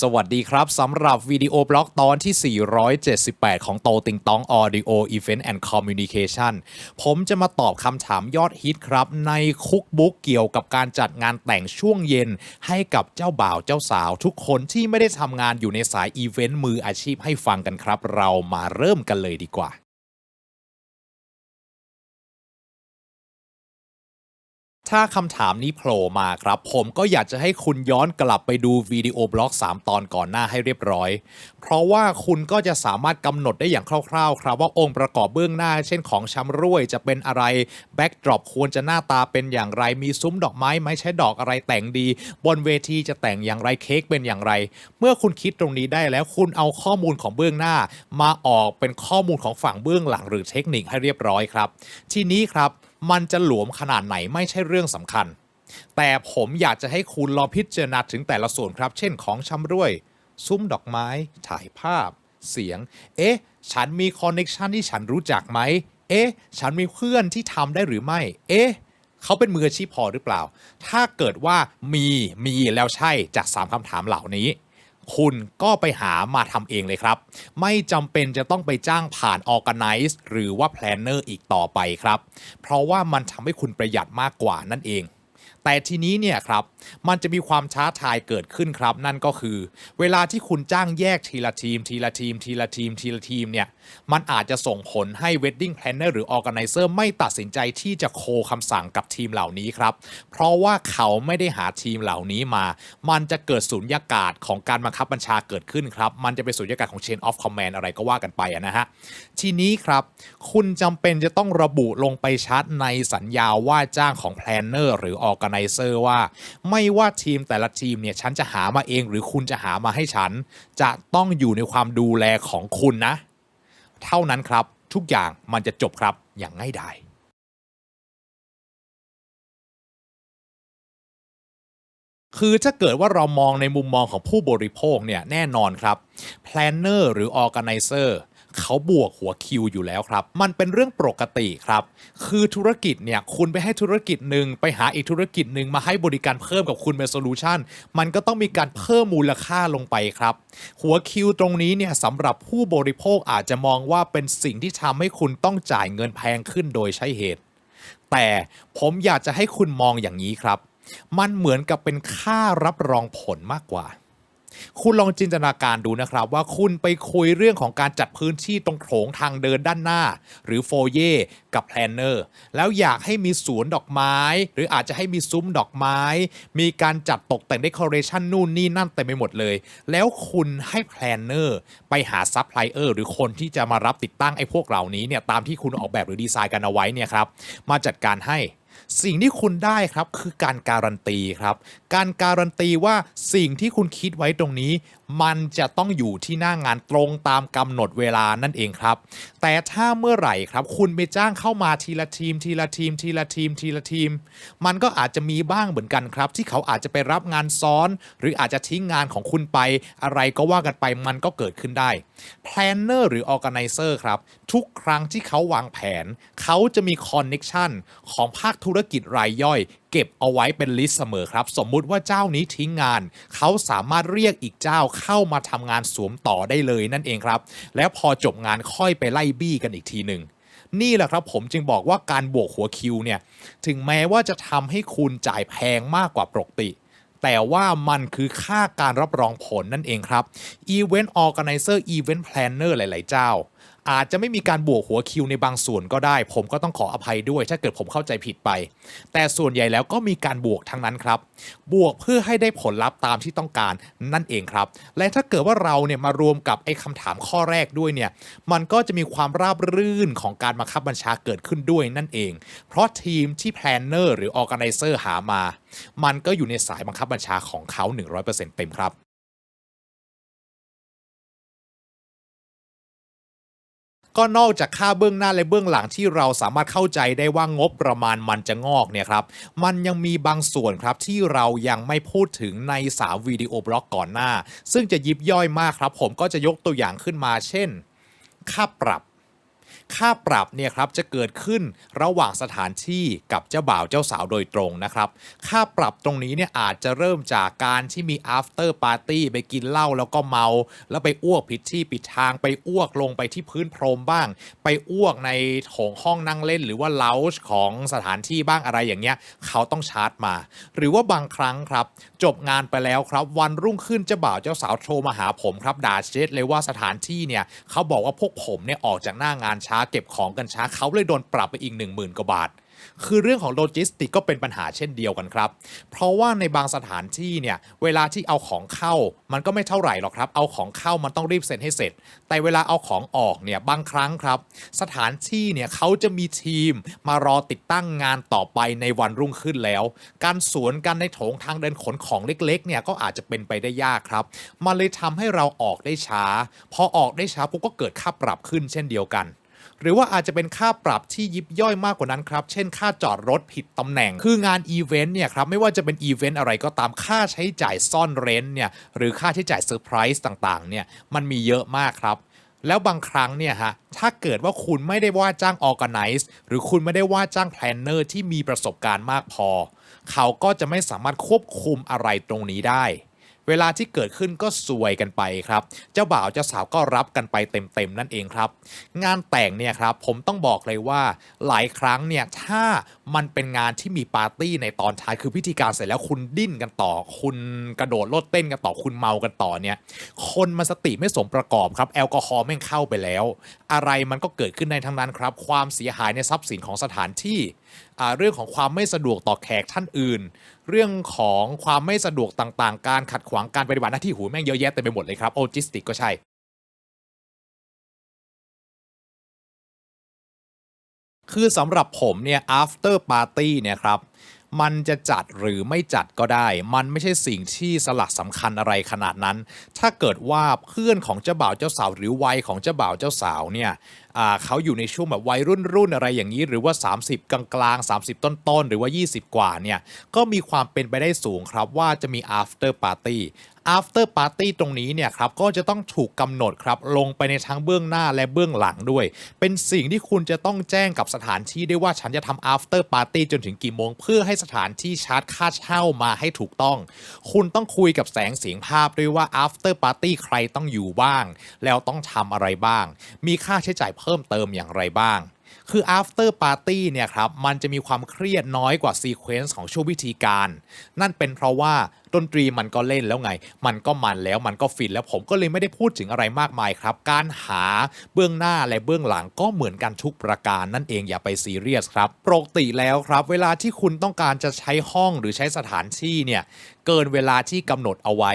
สวัสดีครับสำหรับวิดีโอบล็อกตอนที่ 478 ของโตติงตอง Audio Event and Communication ผมจะมาตอบคำถามยอดฮิตครับ ในคุกบุ๊กเกี่ยวกับการจัดงานแต่งช่วงเย็น ให้กับเจ้าบ่าวเจ้าสาว ทุกคนที่ไม่ได้ทำงานอยู่ในสายอีเวนต์มืออาชีพให้ฟังกันครับ เรามาเริ่มกันเลยดีกว่า ถ้าคำถามนี้โผล่มาครับ ผมก็อยากจะให้คุณย้อนกลับไปดูวิดีโอบล็อก 3 ตอนก่อนหน้าให้เรียบร้อย เพราะว่าคุณก็จะสามารถกำหนดได้อย่างคร่าวๆ ครับ ว่าองค์ประกอบเบื้องหน้า เช่นของชำร่วยจะเป็นอะไรแบ็กดรอปควรจะหน้าตาเป็นอย่างไรมีซุ้มดอกไม้ไหมใช้ดอกอะไรแต่งดี บนเวทีจะแต่งอย่างไรเค้กเป็นอย่างไร เมื่อคุณคิดตรงนี้ได้แล้วคุณเอาข้อมูลของเบื้องหน้า มาออกเป็นข้อมูลของฝั่งเบื้องหลังหรือเทคนิคให้เรียบร้อยครับ ทีนี้ครับ มันจะหลวมขนาดไหนไม่ใช่เรื่องสำคัญ แต่ผมอยากจะให้คุณลองพิจารณาถึงแต่ละส่วนครับ เช่นของชำร่วย ซุ้มดอกไม้ ถ่ายภาพ เสียง เอ๊ะ ฉันมีคอนเน็ชันที่ฉันรู้จักไหม เอ๊ะ ฉันมีเพื่อนที่ทำได้หรือไม่ เอ๊ะเขาเป็นมืออาชีพพอหรือเปล่า ถ้าเกิดว่ามี มีแล้วใช่จาก 3คำถามเหล่านี้ คุณก็ไปหามาทำเองเลยครับ ไม่จำเป็นจะต้องไปจ้างผ่าน Organize หรือว่า Planner อีกต่อไปครับ เพราะว่ามันทำให้คุณประหยัดมากกว่านั่นเอง แต่ทีนี้เนี่ยครับมันจะมีความท้าทายเกิดขึ้นครับ นั่นก็คือ เวลาที่คุณจ้างแยกทีละทีม ทีละทีม ทีละทีม ทีละทีมเนี่ยมันอาจจะส่งผลให้ Wedding Planner หรือ Organizer ไม่ตัดสินใจที่จะโคคำสั่งกับทีมเหล่านี้ครับ เพราะว่าเขาไม่ได้หาทีมเหล่านี้มา มันจะเกิดสุญญากาศของการบังคับบัญชาเกิดขึ้นครับ มันจะเป็นสุญญากาศของ Chain of Command อะไรก็ว่ากันไปนะฮะทีนี้ครับคุณจำเป็นจะต้องระบุลงไปชัดในสัญญาว่าจ้างของ Planner หรือ Organizer ไนเซอร์ว่า ไม่ว่าทีมแต่ละทีมเนี่ยฉันจะหามาเองหรือคุณจะหามาให้ฉัน จะต้องอยู่ในความดูแลของคุณนะ เท่านั้นครับทุกอย่างมันจะจบครับอย่างง่ายดายคือถ้าเกิดว่าเรามองในมุมมองของผู้บริโภคเนี่ยแน่นอนครับ planner หรือ organizer เเขาบวกหัวคิวอยู่แล้วครับ มันเป็นเรื่องปกติครับ คือธุรกิจเนี่ยคุณไปให้ธุรกิจหนึ่งไปหาอีกธุรกิจหนึ่งมาให้บริการเพิ่มกับคุณเป็นโซลูชันมันก็ต้องมีการเพิ่มมูลค่าลงไปครับ หัวคิวตรงนี้เนี่ยสำหรับผู้บริโภคอาจจะมองว่าเป็นสิ่งที่ทำให้คุณต้องจ่ายเงินแพงขึ้นโดยใช้เหตุ แต่ผมอยากจะให้คุณมองอย่างนี้ครับ มันเหมือนกับเป็นค่ารับรองผลมากกว่า คุณลองจินตนาการดูนะครับ ว่าคุณไปคุยเรื่องของการจัดพื้นที่ตรงโถงทางเดินด้านหน้า หรือโฟเย่กับแพลนเนอร์แล้วอยากให้มีสวนดอกไม้ หรืออาจจะให้มีซุ้มดอกไม้ มีการจัดตกแต่งเดคอเรชันนู่นนี่นั่นเต็มไปหมดเลย แล้วคุณให้แพลนเนอร์ไปหาซัพพลายเออร์หรือคนที่จะมารับติดตั้งไอ้พวกเหล่านี้เนี่ยตามที่คุณออกแบบหรือดีไซน์กันเอาไว้เนี่ยครับมาจัดการให้ สิ่งที่คุณได้ครับคือการการันตีครับ การการันตีว่าสิ่งที่คุณคิดไว้ตรงนี้ มันจะต้องอยู่ที่หน้างานตรงตามกำหนดเวลานั่นเองครับ แต่ถ้าเมื่อไหร่ครับ คุณไปจ้างเข้ามาทีละทีม ทีละทีม ทีละทีม ทีละทีม มันก็อาจจะมีบ้างเหมือนกันครับ ที่เขาอาจจะไปรับงานซ้อน หรืออาจจะทิ้งงานของคุณไป อะไรก็ว่ากันไปมันก็เกิดขึ้นได้ Planner หรือ Organizer ครับ ทุกครั้งที่เขาวางแผน เขาจะมีคอนเน็ชันของภาคธุรกิจรายย่อย เก็บเอาไว้เป็นลิสต์เสมอครับ สมมุติว่าเจ้านี้ทิ้งงาน เขาสามารถเรียกอีกเจ้าเข้ามาทำงานสวมต่อได้เลยนั่นเองครับ แล้วพอจบงานค่อยไปไล่บี้กันอีกทีหนึ่งนี่แหละครับผมจึงบอกว่าการบวกหัวคิวเนี่ยถึงแม้ว่าจะทำให้คุณจ่ายแพงมากกว่าปกติ แต่ว่ามันคือค่าการรับรองผลนั่นเองครับ Event Organizer Event Planner หลาย ๆ เจ้า อาจจะไม่มีการบวกหัวคิวในบางส่วนก็ได้ ผมก็ต้องขออภัยด้วย ถ้าเกิดผมเข้าใจผิดไป แต่ส่วนใหญ่แล้วก็มีการบวกทั้งนั้นครับ บวกเพื่อให้ได้ผลลัพธ์ตามที่ต้องการนั่นเองครับ และถ้าเกิดว่าเราเนี่ยมารวมกับไอ้คำถามข้อแรกด้วยเนี่ยมันก็จะมีความราบรื่นของการบังคับบัญชาเกิดขึ้นด้วยนั่นเอง เพราะทีมที่ planner หรือ organizer หามา มันก็อยู่ในสายบังคับบัญชาของเขา 100%เต็มครับ ก็นอกจากค่าเบื้องหน้าและเบื้องหลังที่เราสามารถเข้าใจได้ว่างบประมาณมันจะงอกเนี่ยครับมันยังมีบางส่วนครับที่เรายังไม่พูดถึงใน3วิดีโอบล็อกก่อนหน้า ซึ่งจะยิบย่อยมากครับ ผมก็จะยกตัวอย่างขึ้นมา เช่น ค่าปรับ ค่าปรับเนี่ยครับจะเกิดขึ้นระหว่างสถานที่กับเจ้าบ่าวเจ้าสาวโดยตรงนะครับ ค่าปรับตรงนี้เนี่ยอาจจะเริ่มจากการที่มี after party ไปกินเหล้าแล้วก็เมา แล้วไปอ้วกผิดที่ผิดทางไปอ้วกลงไปที่พื้นพรมบ้าง ไปอ้วกในโถงห้องนั่งเล่น หรือว่าเลาจ์ของสถานที่บ้างอะไรอย่างเงี้ยเขาต้องชาร์จมา หรือว่าบางครั้งครับ จบงานไปแล้วครับ วันรุ่งขึ้นเจ้าบ่าวเจ้าสาวโทรมาหาผมครับด่าเช็ดเลยว่าสถานที่เนี่ยเขาบอกว่าพวกผมเนี่ยออกจากหน้างานช้าเก็บของกันช้าเขาเลยโดนปรับไปอีก 1 0,000กว่าบาท คือเรื่องของโลจิสติกก็เป็นปัญหาเช่นเดียวกันครับ เพราะว่าในบางสถานที่เนี่ยเวลาที่เอาของเข้ามันก็ไม่เท่าไหร่หรอกครับ เอาของเข้ามันต้องรีบเซ็นให้เสร็จ แต่เวลาเอาของออกเนี่ยบางครั้งครับ สถานที่เนี่ยเขาจะมีทีมมารอติดตั้งงานต่อไปในวันรุ่งขึ้นแล้ว การสวนกันในโถงทางเดินขนของเล็กๆเนี่ยก็อาจจะเป็นไปได้ยากครับมันเลยทำให้เราออกได้ช้า พอออกได้ช้าปุ๊บก็เกิดค่าปรับขึ้นเช่นเดียวกัน หรือว่าอาจจะเป็นค่าปรับที่ยิบย่อยมากกว่านั้นครับ เช่นค่าจอดรถผิดตำแหน่ง คืองานอีเวนต์เนี่ยครับไม่ว่าจะเป็นอีเวนต์อะไรก็ตามค่าใช้จ่ายซ่อนเร้นเนี่ยหรือค่าใช้จ่ายเซอร์ไพรส์ต่างๆเนี่ยมันมีเยอะมากครับแล้วบางครั้งเนี่ยฮะ ถ้าเกิดว่าคุณไม่ได้ว่าจ้าง Organize หรือคุณไม่ได้ว่าจ้าง Planner ที่มีประสบการณ์มากพอ เขาก็จะไม่สามารถควบคุมอะไรตรงนี้ได้ เวลาที่เกิดขึ้นก็ซวยกันไปครับ เจ้าบ่าวเจ้าสาวก็รับกันไปเต็มๆนั่นเองครับ งานแต่งเนี่ยครับผมต้องบอกเลยว่าหลายครั้งเนี่ยถ้ามันเป็นงานที่มีปาร์ตี้ในตอนท้ายคือพิธีการเสร็จแล้วคุณดิ้นกันต่อ คุณกระโดดโลดเต้นกันต่อคุณเมากันต่อเนี่ย คนมันสติไม่สมประกอบครับ แอลกอฮอล์แม่งเข้าไปแล้ว อะไรมันก็เกิดขึ้นในทั้งนั้นครับ ความเสียหายในทรัพย์สินของสถานที่ เรื่องของความไม่สะดวกต่อแขกท่านอื่น เรื่องของความไม่สะดวกต่างๆ การขัดขวางการปฏิบัติหน้าที่หูแม่งเยอะแยะเต็มไปหมดเลยครับโอจิสติกก็ใช่คือสำหรับผมเนี่ย after party เนี่ยครับ มันจะจัดหรือไม่จัดก็ได้ มันไม่ใช่สิ่งที่สลักสำคัญอะไรขนาดนั้น ถ้าเกิดว่าเพื่อนของเจ้าบ่าวเจ้าสาวหรือวัยของเจ้าบ่าวเจ้าสาวเนี่ยเขาอยู่ในช่วงแบบวัยรุ่นรุ่นอะไรอย่างนี้ หรือว่า 30 กลางกลางๆ30ต้นต้นๆ หรือว่า 20 กว่าเนี่ย ก็มีความเป็นไปได้สูงครับว่าจะมี after party after party ตรงนี้เนี่ยครับก็จะต้องถูกกำหนดครับลงไปในทั้งเบื้องหน้าและเบื้องหลังด้วย เป็นสิ่งที่คุณจะต้องแจ้งกับสถานที่ได้วยว่าฉันจะทำ after party จนถึงกี่โมง เพื่อให้สถานที่ชาร์จค่าเช่ามาให้ถูกต้อง คุณต้องคุยกับแสงเสียงภาพด้วยว่า after party ใครต้องอยู่บ้าง แล้วต้องทำอะไรบ้าง มีค่าใช้จ่ายเพิ่มเติมอย่างไรบ้าง คือ after party เนี่ยครับ มันจะมีความเครียดน้อยกว่า sequence ของช่วงพิธีการ นั่นเป็นเพราะว่าดนตรีมันก็เล่นแล้วไง มันก็มันแล้วมันก็ฟินแล้วผมก็เลยไม่ได้พูดถึงอะไรมากมายครับ การหาเบื้องหน้าและเบื้องหลังก็เหมือนกันทุกประการนั่นเองอย่าไปซีเรียสครับ ปกติแล้วครับ เวลาที่คุณต้องการจะใช้ห้องหรือใช้สถานที่เนี่ยเกินเวลาที่กำหนดเอาไว้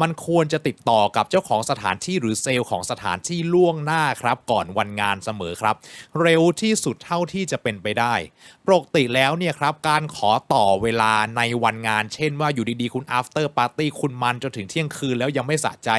มันควรจะติดต่อกับเจ้าของสถานที่หรือเซลล์ของสถานที่ล่วงหน้าครับ ก่อนวันงานเสมอครับ เร็วที่สุดเท่าที่จะเป็นไปได้ ปกติแล้วเนี่ยครับ การขอต่อเวลาในวันงาน เช่นว่าอยู่ดีๆ คุณ after party คุณมันจนถึงเที่ยงคืนแล้วยังไม่สะใจ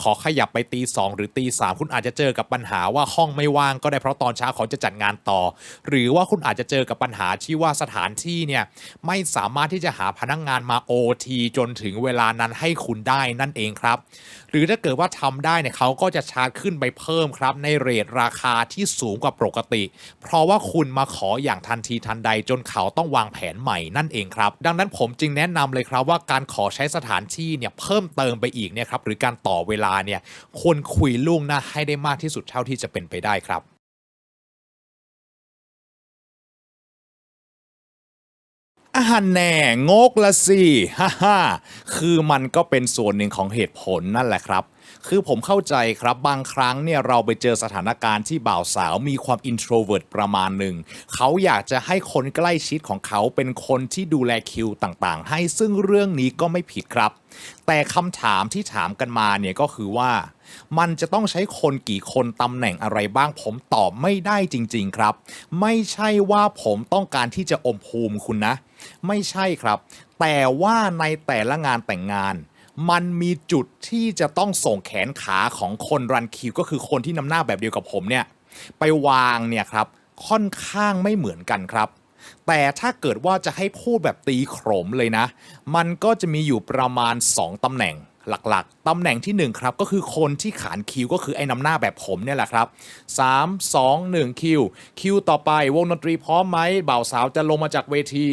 ขอขยับไปตีสองหรือตีสามคุณอาจจะเจอกับปัญหาว่าห้องไม่ว่างก็ได้เพราะตอนเช้าเขาจะจัดงานต่อ หรือว่าคุณอาจจะเจอกับปัญหาที่ว่าสถานที่เนี่ยไม่สามารถที่จะหาพนักงงานมา OT จนถึงเวลานั้นให้คุณได้นั่นเองครับ หรือถ้าเกิดว่าทำได้เนี่ยเขาก็จะชาร์จขึ้นไปเพิ่มครับ ในเรทราคาที่สูงกว่าปกติ เพราะว่าคุณมาขออย่างทันทีทันใดจนเขาต้องวางแผนใหม่นั่นเองครับ ดังนั้นผมจึงแนะนำเลยครับว่าการขอใช้สถานที่เนี่ยเพิ่มเติมไปอีกเนี่ยครับหรือการต่อเวลาเนี่ยควรคุยล่วงหน้าให้ได้มากที่สุดเท่าที่จะเป็นไปได้ครับ อาหาแน่งกละสิฮ่าฮ่าคือมันก็เป็นส่วนหนึ่งของเหตุผลนั่นแหละครับ คือผมเข้าใจครับบางครั้งเนี่ยเราไปเจอสถานการณ์ที่บ่าวสาวมีความ introvert ประมาณหนึ่งเขาอยากจะให้คนใกล้ชิดของเขาเป็นคนที่ดูแลคิวต่างๆ ให้ซึ่งเรื่องนี้ก็ไม่ผิดครับ แต่คำถามที่ถามกันมาเนี่ยก็คือว่า มันจะต้องใช้คนกี่คนตำแหน่งอะไรบ้างผมตอบไม่ได้จริง ๆครับ ไม่ใช่ว่าผมต้องการที่จะอมภูมิคุณนะ ไม่ใช่ครับ แต่ว่าในแต่ละงานแต่งงาน มันมีจุดที่จะต้องส่งแขนขาของคนรันคิว ก็คือคนที่นำหน้าแบบเดียวกับผมเนี่ย ไปวางเนี่ยครับค่อนข้างไม่เหมือนกันครับ แต่ถ้าเกิดว่าจะให้พูดแบบตีโขมเลยนะ มันก็จะมีอยู่ประมาณ 2ตำแหน่งหลักๆ ตำแหน่งที่ 1 ครับ ก็คือคนที่ขานคิวก็คือไอ้นำหน้าแบบผมเนี่ยแหละครับ 3 2 1 คิว คิวต่อไปวงดนตรีพร้อมไหมบ่าวสาวจะลงมาจากเวที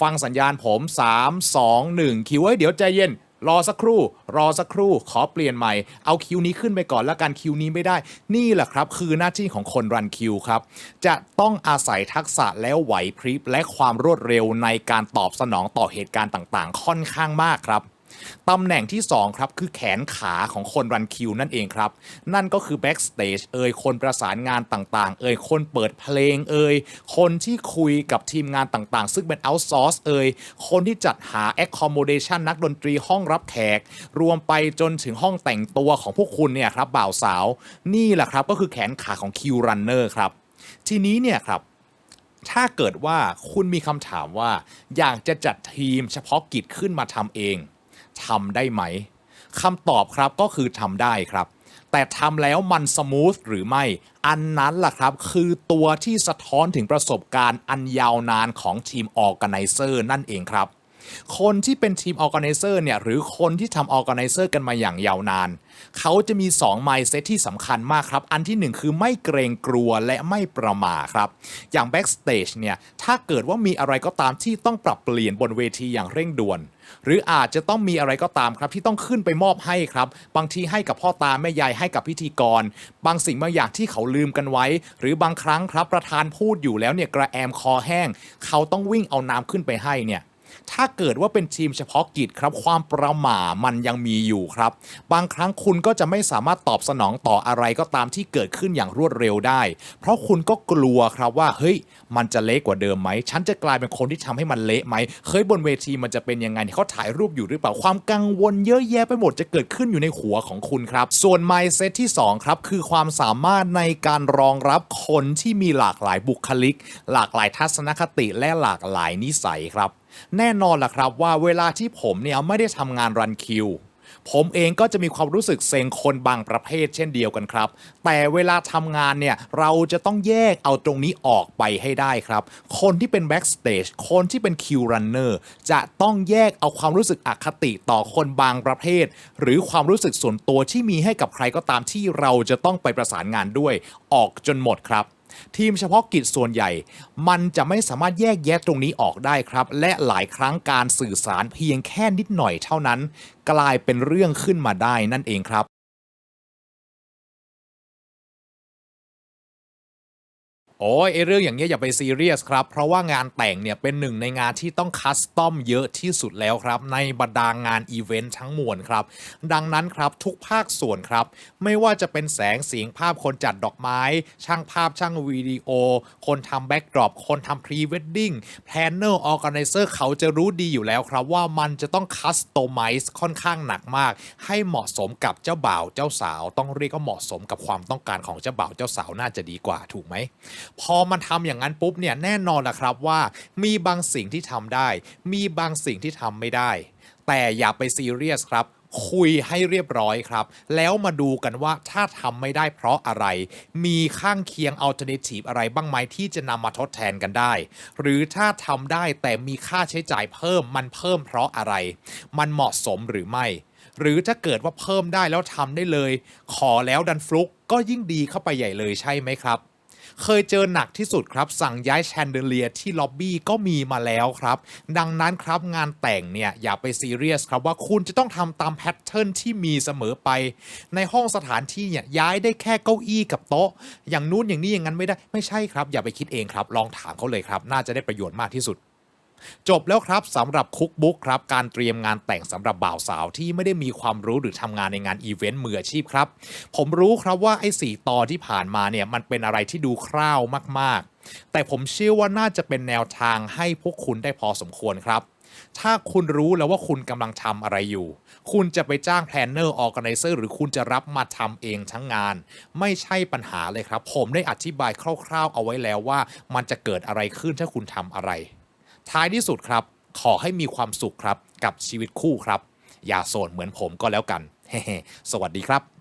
ฟังสัญญาณผม 3 2 1 คิวเฮ้ยเดี๋ยวใจเย็น รอสักครู่ รอสักครู่ ขอเปลี่ยนใหม่ เอาคิวนี้ขึ้นไปก่อนแล้วกันคิวนี้ไม่ได้ นี่แหละครับ คือหน้าที่ของคนรันคิวครับ จะต้องอาศัยทักษะแล้วไหวพริบและความรวดเร็วในการตอบสนองต่อเหตุการณ์ต่างๆ ค่อนข้างมากครับ ตำแหน่งที่ 2 ครับ คือแขนขาของคนรันคิวนั่นเองครับ นั่นก็คือ Backstage เอ่ยคนประสานงานต่างๆ เอ่ยคนเปิดเพลงเอ่ยคนที่คุยกับทีมงานต่างๆ ซึ่งเป็น outsource เอ่ยคนที่จัดหา accommodation นักดนตรีห้องรับแขก รวมไปจนถึงห้องแต่งตัวของพวกคุณเนี่ยครับบ่าวสาว นี่แหละครับก็คือแขนขาของ Q Runner ครับทีนี้เนี่ยครับถ้าเกิดว่าคุณมีคำถามว่า อยากจะจัดทีมเฉพาะกิจขึ้นมาทำเอง ทำได้ไหมคำตอบครับก็คือทำได้ครับ แต่ทำแล้วมันสมูทหรือไม่ อันนั้นล่ะครับ คือตัวที่สะท้อนถึงประสบการณ์อันยาวนานของทีมออแกไนเซอร์นั่นเองครับ คนที่เป็นทีมออ g a แก z e r เนี่ยหรือคนที่ทำออ g a แก z e r กันมาอย่างยาวนาน เขาจะมี2 mindset ที่สำคัญมากครับ อันที่ 1 คือไม่เกรงกลัวและไม่ประมาครับ อย่าง backstage เนี่ยถ้าเกิดว่ามีอะไรก็ตามที่ต้องปรับเปลี่ยนบนเวทีอย่างเร่งด่วนหรืออาจจะต้องมีอะไรก็ตามครับที่ต้องขึ้นไปมอบให้ครับ บางทีให้กับพ่อตาแม่ยายให้กับพิธีกร บางสิ่งบางอย่างที่เขาลืมกันไว้ หรือบางครั้งครับประธานพูดอยู่แล้วเนี่ยกระแอมคอแห้ง เขาต้องวิ่งเอาน้ำขึ้นไปให้เนี่ย ถ้าเกิดว่าเป็นทีมเฉพาะกิจครับ ความประหม่ามันยังมีอยู่ครับ บางครั้งคุณก็จะไม่สามารถตอบสนองต่ออะไรก็ตามที่เกิดขึ้นอย่างรวดเร็วได้ เพราะคุณก็กลัวครับว่า เฮ้ย มันจะเละกว่าเดิมไหม ฉันจะกลายเป็นคนที่ทำให้มันเละไหมเฮ้ยบนเวทีมันจะเป็นยังไงเขาถ่ายรูปอยู่หรือเปล่าความกังวลเยอะแยะไปหมดจะเกิดขึ้นอยู่ในหัวของคุณครับ ส่วน mindset ที่สองครับคือความสามารถในการรองรับคนที่มีหลากหลายบุคลิก หลากหลายทัศนคติและหลากหลายนิสัยครับ แน่นอนล่ะครับว่าเวลาที่ผมเนี่ยไม่ได้ทำงานรันคิว ผมเองก็จะมีความรู้สึกเซ็งคนบางประเภทเช่นเดียวกันครับ แต่เวลาทำงานเนี่ยเราจะต้องแยกเอาตรงนี้ออกไปให้ได้ครับ คนที่เป็น backstage คนที่เป็น Q runner จะต้องแยกเอาความรู้สึกอคติต่อคนบางประเภท หรือความรู้สึกส่วนตัวที่มีให้กับใครก็ตามที่เราจะต้องไปประสานงานด้วย ออกจนหมดครับ ทีมเฉพาะกิจส่วนใหญ่ มันจะไม่สามารถแยกแยะตรงนี้ออกได้ครับ และหลายครั้งการสื่อสารเพียงแค่นิดหน่อยเท่านั้น กลายเป็นเรื่องขึ้นมาได้นั่นเองครับ โอ้ยไอเรื่องอย่างเงี้ยอย่าไปซีเรียสครับ เพราะว่างานแต่งเนี่ยเป็นหนึ่งในงานที่ต้องคัสตอมเยอะที่สุดแล้วครับ ในบรรดางานอีเวนต์ทั้งมวลครับ ดังนั้นครับทุกภาคส่วนครับ ไม่ว่าจะเป็นแสงเสียงภาพคนจัดดอกไม้ ช่างภาพช่างวิดีโอ คนทำแบ็กดรอปคนทำพรีเวดดิ้งแพลนเนอร์ออแกไนเซอร์เขาจะรู้ดีอยู่แล้วครับ ว่ามันจะต้องคัสตอมไมซ์ค่อนข้างหนักมาก ให้เหมาะสมกับเจ้าบ่าวเจ้าสาว ต้องเรียกว่าเหมาะสมกับความต้องการของเจ้าบ่าวเจ้าสาวน่าจะดีกว่าถูกไหมพอมันทำอย่างนั้นปุ๊บเนี่ยแน่นอนนะครับว่า มีบางสิ่งที่ทำได้ มีบางสิ่งที่ทำไม่ได้ แต่อย่าไปซีเรียสครับคุยให้เรียบร้อยครับ แล้วมาดูกันว่าถ้าทำไม่ได้เพราะอะไร มีข้างเคียงอัลเทอร์เนทีฟอะไรบ้างไหมที่จะนำมาทดแทนกันได้ หรือถ้าทำได้แต่มีค่าใช้จ่ายเพิ่มมันเพิ่มเพราะอะไร มันเหมาะสมหรือไม่ หรือถ้าเกิดว่าเพิ่มได้แล้วทำได้เลย ขอแล้วดันฟลุกก็ยิ่งดีเข้าไปใหญ่เลยใช่ไหมครับ เคยเจอหนักที่สุดครับ สั่งย้ายแชนเดเลียที่ล็อบบี้ก็มีมาแล้วครับ ดังนั้นครับงานแต่งเนี่ยอย่าไปซีเรียสครับว่าคุณจะต้องทำตามแพทเทิร์นที่มีเสมอไป ในห้องสถานที่เนี่ยย้ายได้แค่เก้าอี้กับโต๊ะ อย่างนู้นอย่างนี้อย่างนั้นไม่ได้ไม่ใช่ครับ อย่าไปคิดเองครับ ลองถามเขาเลยครับ น่าจะได้ประโยชน์มากที่สุด จบแล้วครับสำหรับคุกบุ๊กครับการเตรียมงานแต่งสำหรับบ่าวสาวที่ไม่ได้มีความรู้หรือทำงานในงานอีเวนต์มืออาชีพครับ ผมรู้ครับว่าไอ้สี่ตอนที่ผ่านมาเนี่ยมันเป็นอะไรที่ดูคร่าวมากๆ แต่ผมเชื่อว่าน่าจะเป็นแนวทางให้พวกคุณได้พอสมควรครับ ถ้าคุณรู้แล้วว่าคุณกำลังทำอะไรอยู่ คุณจะไปจ้างแพลนเนอร์ออแกไนเซอร์หรือคุณจะรับมาทำเองทั้งงาน ไม่ใช่ปัญหาเลยครับ ผมได้อธิบายคร่าว ๆ เอาไว้แล้วว่า มันจะเกิดอะไรขึ้นถ้าคุณทำอะไร ท้ายที่สุดครับ ขอให้มีความสุขครับ กับชีวิตคู่ครับ อย่าโสดเหมือนผมก็แล้วกัน สวัสดีครับ